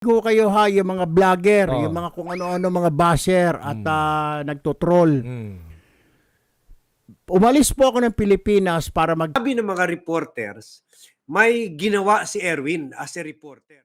ko kayo ha, yung mga vlogger, Oh. yung mga kung ano-ano mga basher at ah, nagtotroll. Mm. Umalis po ako ng Pilipinas para mag Sabi ng mga reporters, may ginawa si Erwin as a reporter.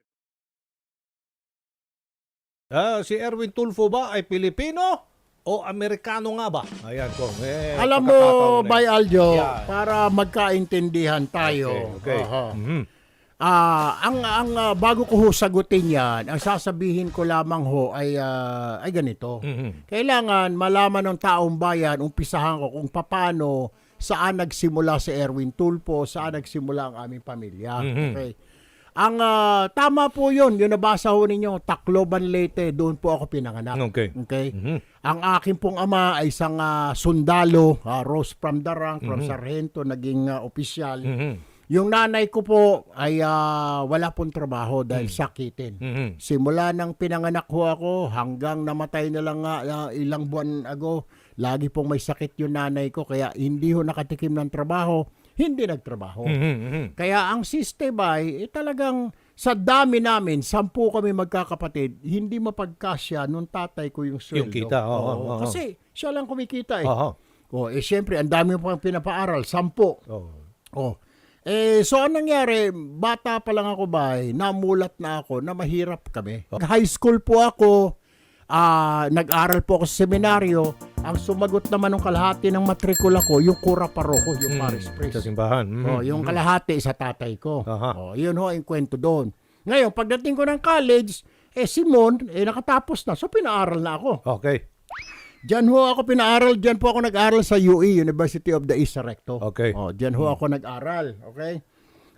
Ah, si Erwin Tulfo ba ay Pilipino o Amerikano nga ba? Ayan ko. Eh, Alam mo, Bay. Aljo, Yeah. para magkaintindihan tayo. Okay. okay. Aha. Mhm. Ah, ang ang ah, bago ko ho sagutin 'yan, ang sasabihin ko lamang ho ay ah, ay ganito. Mhm. Kailangan malaman ng taong bayan, umpisahan ko kung paano saan nagsimula si Erwin Tulpo, saan nagsimula ang aming pamilya. Mhm. Okay. Ang ah, tama po 'yun, yung nabasa ho ninyo, Tacloban Leyte, doon po ako pinanganak. Okay. Okay? Mhm. Ang aking pong ama ay isang ah, sundalo, ah, rose from the rank, from sargento, naging ah, opisyal. Mhm. Yung nanay ko po ay ah, wala pong trabaho dahil Mm. sakitin. Mhm. Simula nang pinanganak ho ako hanggang namatay na lang ah, ilang buwan ago, lagi pong may sakit yung nanay ko kaya hindi ho nakatikim ng trabaho, hindi nagtrabaho. Mhm. Mhm. Kaya ang system ay eh, talagang sa dami namin, sampu kami magkakapatid, hindi mapagkasya nung tatay ko yung sweldo. Yung kita, oo, Oo, oo, oo. Kasi siya lang kumikita eh. Aha. Oh, eh syempre, ang dami pang pinapaaral, sampu. Oh. Oh. Eh, so anong nangyari, bata pa lang ako ba, namulat na ako na mahirap kami. High school po ako, ah, nag-aral po ako sa seminaryo. Ang sumagot naman ng kalahati ng matrikula ko, yung kura paroko, yung Mm. parish priest. Sa simbahan. Mhm. Oh, yung kalahati sa tatay ko. Aha. Oh, yun ho ang kwento doon. Ngayon, pagdating ko ng college, eh Simon, eh nakatapos na. So pinaaral na ako. Okay. Diyan ho ako pinaaral, diyan po ako nag-aral sa UE, University of the East Recto. Okay. Oh, diyan ho ako nag-aral, okay?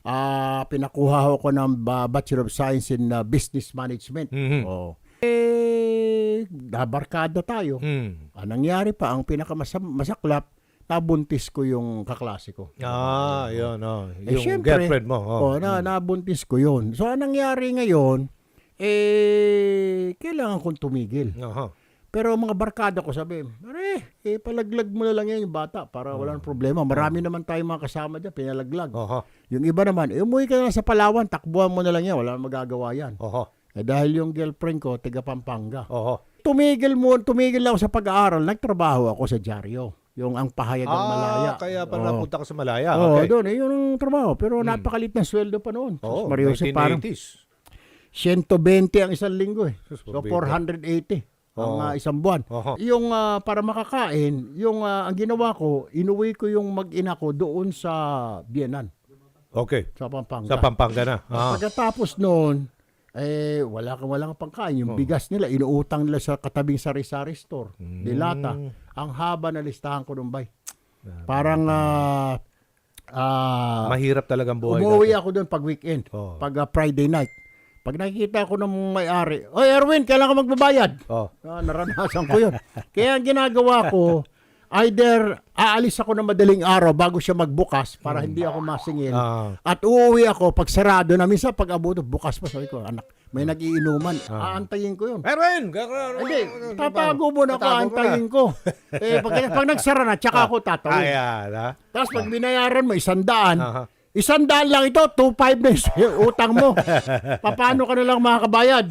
Ah, pinakuha ho ako ng ba- Bachelor of Science in uh, Business Management. Mhm. Oh. Eh, nabarkada tayo. Mm. Ang nangyari pa, ang pinakamasaklap, nabuntis ko yung kaklase ko. Ah, yun. Oh. Eh, Yung syempre. girlfriend mo. Oh. Oh, na, nabuntis ko yun. So, anong nangyari ngayon, eh, kailangan kong tumigil. Aha. Pero mga barkada ko sabi, Are, eh, palaglag mo na lang yan yung bata para walang problema. Marami naman tayong mga kasama dyan, pinalaglag. Aha. Yung iba naman, eh, umuwi ka na sa Palawan, takbuhan mo na lang yan, wala nang magagawa yan. Aha. Eh, dahil yung girlfriend ko, tiga Pampanga. Aha. Tumigil mo, tumigil ako sa pag-aaral, nagtrabaho ako sa dyaryo. Yung ang pahayag ng Malaya. Ah, kaya pala Oo. napunta ka sa Malaya. Oo, okay. doon, eh, yun ang trabaho. Pero napakalit na sweldo pa noon. Oo, Mario Jose, parang 1980s. 120 ang isang linggo eh. So mabida. 480 ang Oo. ah, isang buwan. Aha. Yung ah, para makakain, yung ah, ang ginawa ko, inuwi ko yung mag-ina ko doon sa Bienan, Okay. sa Pampanga. Sa Pampanga na. Ah. Pagkatapos noon, eh wala kang walang pangkain. Yung Oh. bigas nila inuutang nila sa katabing sari-sari store, Mm. dilata. Ang haba na listahan ko nung bay. Parang ah ah, Mahirap talagang buhay. umuwi dati. ako doon pag weekend, Oh. pag ah, Friday night. Pag nakikita ko ng may-ari, Oy Erwin, kailan ka magbabayad? Oh. Ah, naranasan ko yun. Kaya ang ginagawa ko, either aalis ako ng madaling araw bago siya magbukas para hindi ako masingil. Ah. At uuwi ako pag sarado na. Minsan pag abuto, bukas pa. Sabi ko, anak, may nagiinuman. Ah. Aantayin ko yun. Erwin! Hindi, tatago mo na ako, aantayin ko. eh, pag, pag nagsara na, tsaka ako tatawid. Ayan, ha? Tapos pag binayaran mo, isandaan. Aha. Isandaan lang ito, 2.5 na yung utang mo. Paano ka na lang makakabayad?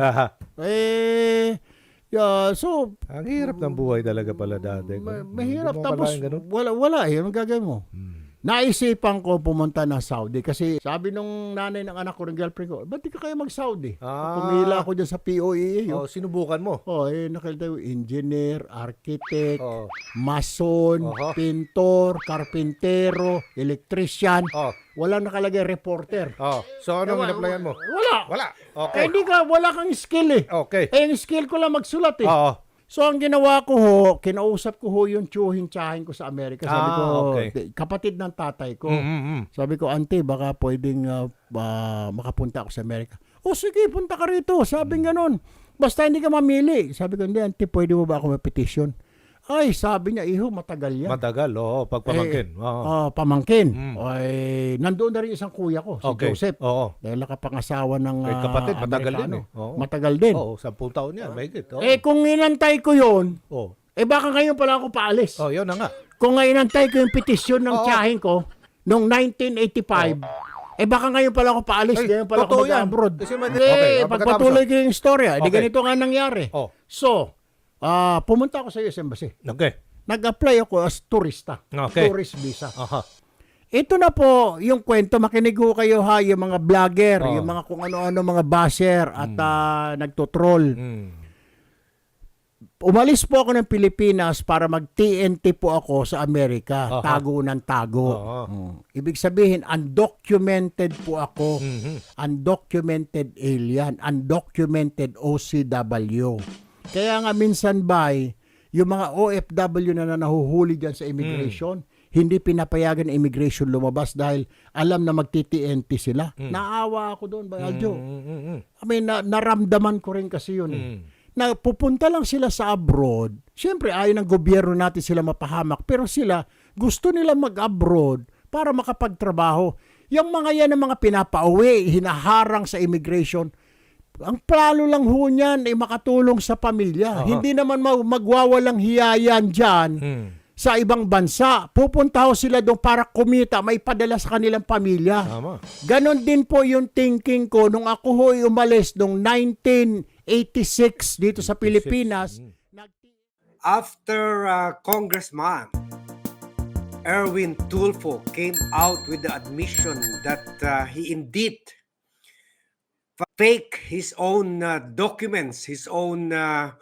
Eh, yeah, so, Ang hirap ng buhay talaga pala dati. Ma- mahirap tapos wala wala eh anong gagawin mo Hmm. Naisipan ko pumunta ng Saudi kasi sabi nung nanay ng anak ko ng girlfriend ko ba't di ka kayo mag Saudi Ah. pumila ako dyan sa POEA Oh, sinubukan mo. oh eh nakilita ko engineer architect Oh. mason Oho. pintor karpintero electrician Oh. wala nakalagay reporter Oh. So, anong in-applyan mo? wala Wala. eh Okay. hindi ka wala kang skill eh Okay. eh yung skill ko lang magsulat eh Oo. So ang ginawa ko ho, kinausap ko ho yung tsuhin tsahin ko sa Amerika. Sabi Ah, ko, okay. "Di- kapatid ng tatay ko. Mm, mm, mm. Sabi ko, ante, baka pwedeng ah, ah, makapunta ako sa Amerika. O sige, punta ka rito. Sabi Mm. ganon. Basta hindi ka mamili. Sabi ko, hindi, ante, pwede mo ba ako ma-petition? Ay, sabi niya, iho, matagal yan. Matagal, oo. Pagpamangkin. Oo. Ah, pamangkin. Mm. Ay, nandoon na rin isang kuya ko, si okay. Joseph. Oo. Dahil nakapangasawa ng Kay ah, kapatid, matagal din Amerikano. eh. Oo. Matagal din. Oo, sampung taon yan. May git. Oo. Eh, kung inantay ko yon Oh. eh baka ngayon pala ako paalis. Oh, yun na nga. Kung nga inantay ko yung petisyon ng Oo. tiyahin ko, noong 1985, Eh baka ngayon pala ako paalis, Ay, ngayon pala ako mag-abroad. Hindi, Okay, ah, pagpatuloy ko yung istorya. Di Okay. ganito nga nangyari. Oh. So, ah pumunta ako sa US Embassy. Okay. Nag-apply ako as turista. Okay. Tourist visa. Aha. Ito na po yung kwento. Makinig ho kayo ha, yung mga vlogger, Oh. yung mga kung ano-ano mga basher at ah, nagtotroll. Mm. Umalis po ako ng Pilipinas para mag-TNT po ako sa Amerika. Aha. Tago ng tago. Mm. Ibig sabihin, undocumented po ako. Mhm. Undocumented alien. Undocumented OCW. Kaya nga minsan ba, yung mga OFW na, na nahuhuli dyan sa immigration, hindi pinapayagan ng immigration lumabas dahil alam na magti-TNT sila. Naawa ako doon, Bayaljo. Mm, mm, mm. I mean, na, naramdaman ko rin kasi yun. Eh. Mm. Na pupunta lang sila sa abroad. Siyempre, ayaw ng gobyerno natin sila mapahamak. Pero sila, gusto nila mag-abroad para makapagtrabaho. Yung mga yan ang mga pinapauwi, hinaharang sa immigration. Ang plano lang ho niyan ay makatulong sa pamilya. Aha. Hindi naman mag- magwawalang hiyayan dyan Mm. sa ibang bansa. Pupunta ho sila doon para kumita, may padala sa kanilang pamilya. Tama. Ganon din po yung thinking ko nung ako ho'y umalis noong 1986 dito sa Pilipinas. Nag- After uh, Congressman Erwin Tulfo came out with the admission that uh, he indeed fake his own uh, documents, his own uh,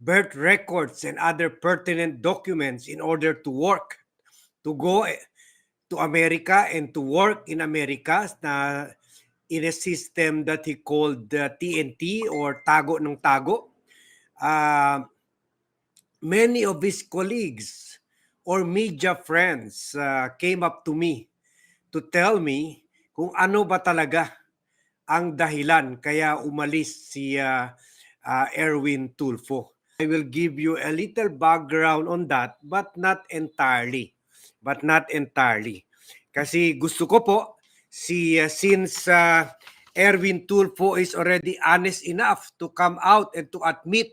birth records and other pertinent documents in order to work, to go eh, to America and to work in America in a system that he called uh, TNT or tago ng tago. Uh, many of his colleagues or media friends uh, came up to me to tell me kung ano ba talaga ang dahilan kaya umalis si uh, uh, Erwin Tulfo. I will give you a little background on that but not entirely. But not entirely. Kasi gusto ko po si uh, since uh, Erwin Tulfo is already honest enough to come out and to admit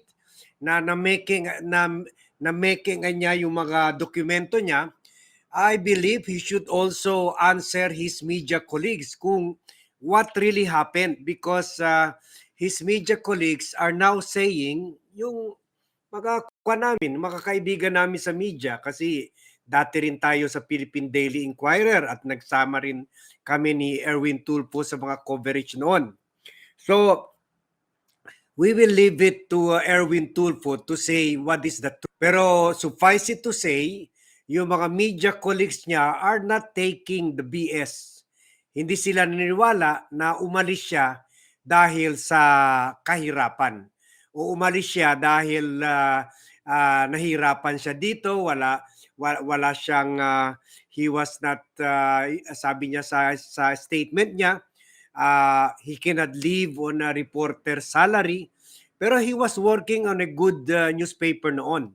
na na making na na making niya yung mga dokumento niya I believe he should also answer his media colleagues kung what really happened because uh, his media colleagues are now saying yung mga kwa namin, mga kaibigan namin sa media kasi dati rin tayo sa Philippine Daily Inquirer at nagsama rin kami ni Erwin Tulfo sa mga coverage noon. So, we will leave it to uh, Erwin Tulfo to say what is the truth. Pero suffice it to say, yung mga media colleagues niya are not taking the BS. Hindi sila naniniwala na umalis siya dahil sa kahirapan. O umalis siya dahil ah, ah, nahirapan siya dito, wala wala, wala siyang ah, he was not ah, sabi niya sa sa statement niya uh, he cannot live on a reporter salary pero he was working on a good uh, newspaper noon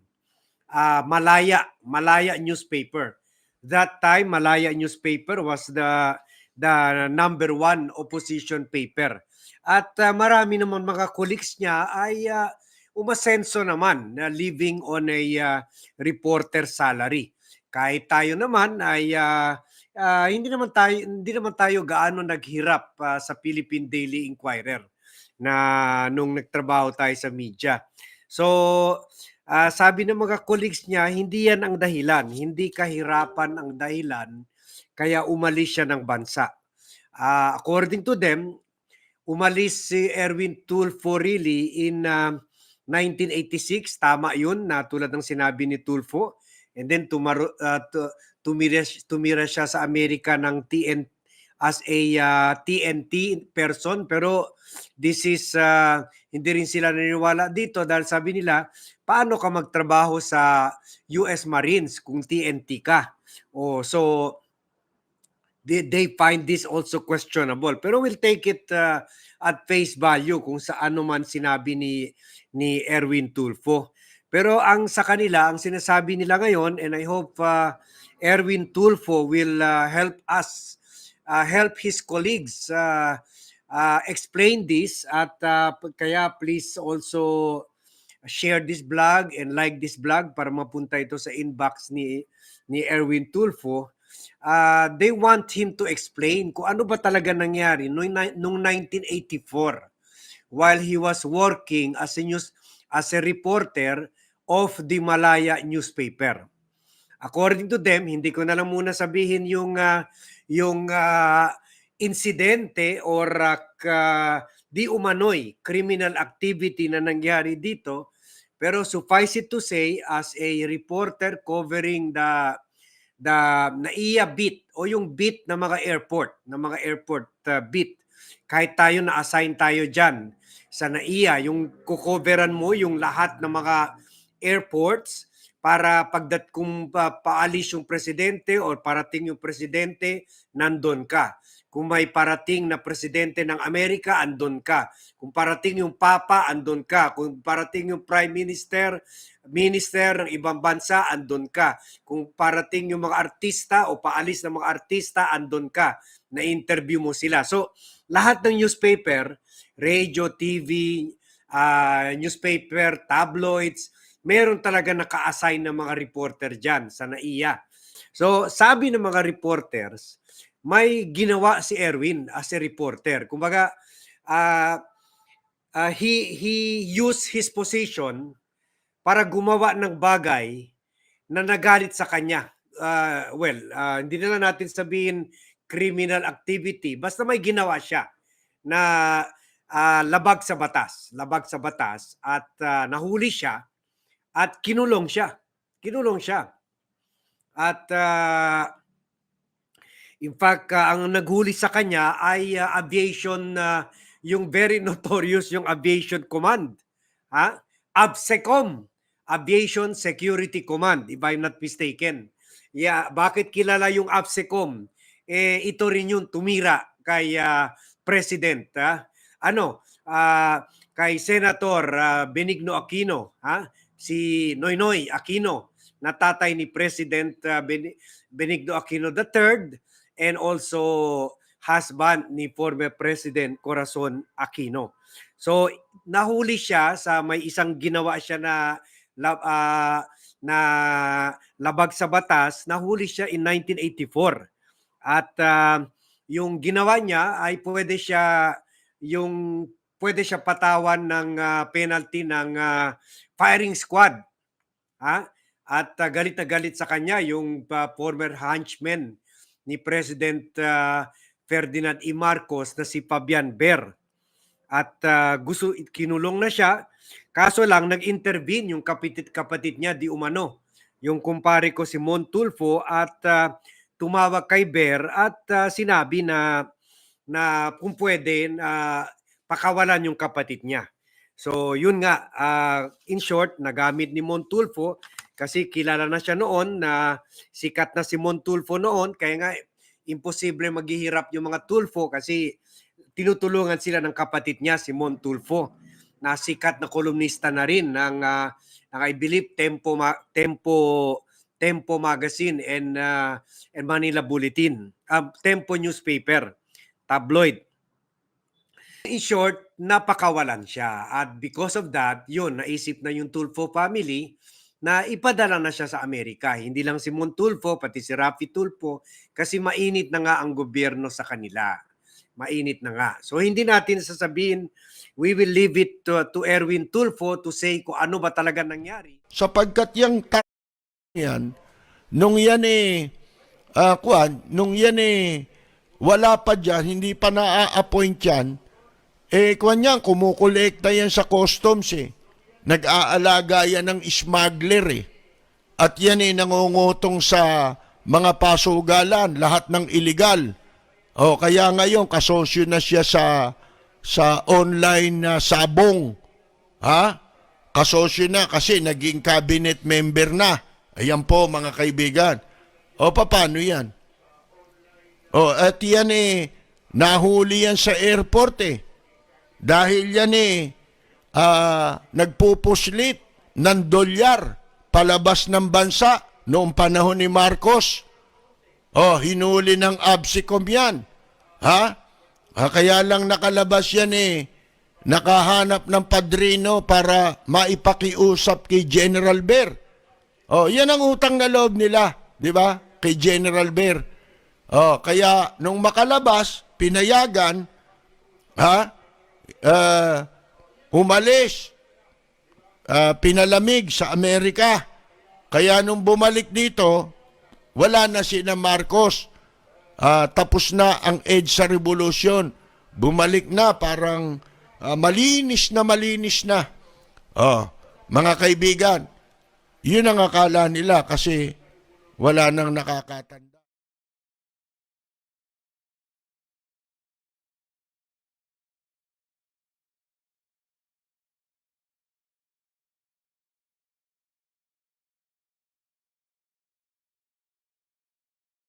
uh, Malaya Malaya newspaper that time Malaya newspaper was the the number one opposition paper. At uh, marami naman mga colleagues niya ay uh, umasenso naman na living on a uh, reporter salary. Kahit tayo naman ay uh, ah, hindi naman tayo hindi naman tayo gaano naghirap ah, sa Philippine Daily Inquirer na nung nagtrabaho tayo sa media. So, ah, sabi ng mga colleagues niya, hindi yan ang dahilan, hindi kahirapan ang dahilan kaya umalis siya ng bansa. Ah, according to them, umalis si Erwin Tulfo really in ah, 1986, tama yun, na tulad ng sinabi ni Tulfo. And then tumaro, tu- tumira, tumira siya sa Amerika ng TN as a ah, TNT person pero this is ah, hindi rin sila naniniwala dito dahil sabi nila paano ka magtrabaho sa US Marines kung TNT ka oh so they, they find this also questionable. Pero we'll take it ah, at face value kung sa ano man sinabi ni ni Erwin Tulfo. Pero ang sa kanila ang sinasabi nila ngayon and I hope ah, Erwin Tulfo will uh, help us, uh, help his colleagues uh, uh, explain this at uh, kaya please also share this blog and like this blog para mapunta ito sa inbox ni ni Erwin Tulfo uh, they want him to explain kung ano ba talaga nangyari noong, noong 1984 while he was working as a news as a reporter of the Malaya newspaper. According to them, hindi ko na lang muna sabihin yung ah, yung ah, insidente or ka- di umano'y criminal activity na nangyari dito. Pero suffice it to say, as a reporter covering the the NAIA beat o yung beat ng mga airport, ng mga airport uh, beat. Kahit tayo na-assign tayo dyan sa NAIA, yung kukoveran mo yung lahat ng mga airports para pagdat kung pa, paalis yung presidente or parating yung presidente, nandun ka. Kung may parating na presidente ng Amerika, andun ka. Kung parating yung papa, andun ka. Kung parating yung prime minister, minister ng ibang bansa, andun ka. Kung parating yung mga artista o paalis ng mga artista, andun ka. Na-interview mo sila. So, lahat ng newspaper, radio, TV, ah, newspaper, tabloids, meron talaga naka-assign ng mga reporter dyan sa NAIA. So, sabi ng mga reporters, may ginawa si Erwin as a reporter. Kumbaga, ah, ah, he, he used his position para gumawa ng bagay na nagalit sa kanya. Ah, well, ah, hindi na natin sabihin criminal activity. Basta may ginawa siya na ah, labag sa batas. Labag sa batas at ah, nahuli siya at kinulong siya. Kinulong siya. At ah, in fact, ah, ang naghuli sa kanya ay ah, aviation na yung very notorious yung aviation command. Ha? ABSECOM, Aviation Security Command, if I'm not mistaken. Yeah, bakit kilala yung ABSECOM? Eh ito rin yung tumira kay ah, President, ha? Ano? ah, kay Senator ah, Benigno Aquino, ha? Si Noynoy Aquino, na tatay ni President Ben- Benigno Aquino III and also husband ni former President Corazon Aquino. So nahuli siya sa may isang ginawa siya na ah, na labag sa batas, nahuli siya in 1984. At ah, yung ginawa niya ay pwede siya yung pwede siya patawan ng ah, penalty ng ah, firing squad. Ha? At ah, galit na galit sa kanya yung ah, former henchman ni President ah, Ferdinand E. Marcos na si Fabian Ber. At ah, gusto kinulong na siya. Kaso lang nag-intervene yung kapatid kapatid niya di umano. Yung kumpare ko si Montulfo at ah, tumawag kay Ber at ah, sinabi na na kung pwede na pakawalan yung kapatid niya. So yun nga, ah, in short, nagamit ni Montulfo kasi kilala na siya noon na sikat na si Montulfo noon kaya nga imposible maghihirap yung mga Tulfo kasi tinutulungan sila ng kapatid niya si Montulfo na sikat na kolumnista na rin ng ah, ng I believe Tempo Ma- Tempo Tempo magazine and ah, and Manila Bulletin, um, Tempo newspaper, tabloid. In short, napakawalan siya. At because of that, yun, naisip na yung Tulfo family na ipadala na siya sa Amerika. Hindi lang si Montulfo, pati si Rafi Tulfo, kasi mainit na nga ang gobyerno sa kanila. Mainit na nga. So hindi natin sasabihin, we will leave it to, to Erwin Tulfo to say kung ano ba talaga nangyari. sapagkat yung ta- yan, nung yan eh, ah, kuwan, nung yan eh, wala pa dyan, hindi pa na-appoint yan, eh, kuwan yan, kumukolekta yan sa customs eh. Nag-aalaga yan ng smuggler eh. At yan eh, nangungutong sa mga pasugalan, lahat ng illegal. O, kaya ngayon, kasosyo na siya sa, sa online na sabong. Ha? Kasosyo na kasi naging cabinet member na. Ayan po mga kaibigan. O paano yan? O at yan eh, nahuli yan sa airport eh. Dahil yan eh, ah, nagpupuslit ng dolyar palabas ng bansa noong panahon ni Marcos. Oh, hinuli ng ABSICOM yan. Ha? Ah, kaya lang nakalabas yan eh. Nakahanap ng padrino para maipakiusap kay General Bear. Oh, yan ang utang na loob nila, di ba? kay General Bear. Oh, kaya nung makalabas, pinayagan, ha? Uh, umalis, ah, pinalamig sa Amerika. Kaya nung bumalik dito, wala na si na Marcos. Ah, tapos na ang EDSA Revolution. Bumalik na parang ah, malinis na malinis na. Oh, mga kaibigan, yun ang akala nila kasi wala nang nakakatanda.